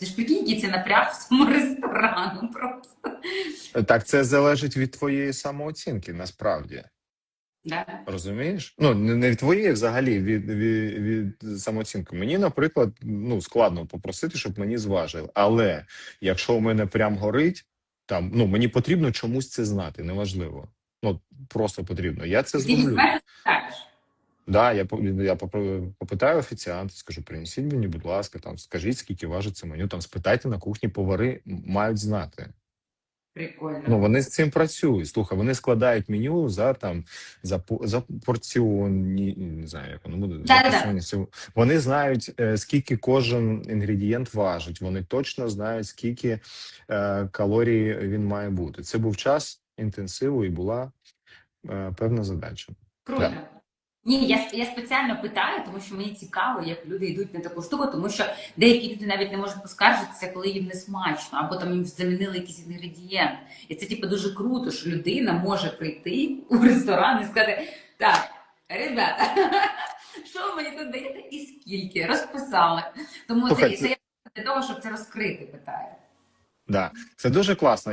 Ти ж прикинь, який це напряг в цьому ресторану просто. Так це залежить від твоєї самооцінки, насправді. Да? Розумієш? Ну не від твоєї взагалі від, від, від самооцінки. Мені, наприклад, ну складно попросити, щоб мені зважили. Але якщо у мене прям горить, там ну мені потрібно чомусь це знати, неважливо. Ну просто потрібно. Я це зроблю. скажеш. Да, я по- я попро- попитаю офіціанта, скажу, принесіть мені, будь ласка, там скажіть, скільки важить це меню. Там спитайте на кухні, повари м- мають знати. Прикольно. Ну вони з цим працюють. Слухай, вони складають меню за там за по- за порціонні, не знаю, як воно буде. за Да-да-да. всього. Вони знають е, скільки кожен інгредієнт важить. Вони точно знають, скільки е, калорій він має бути. Це був час інтенсиву і була е, певна задача. Круто. Ні, я, я спеціально питаю, тому що мені цікаво, як люди йдуть на таку штуку, тому що деякі люди навіть не можуть поскаржитися, коли їм не смачно, або там їм замінили якийсь інгредієнт. І це типу дуже круто, що людина може прийти у ресторан і сказати: так, ребята, що ви мені тут даєте і скільки? Розписали. Тому це, це я для того, щоб це розкрити, питаю. Да, це дуже класно.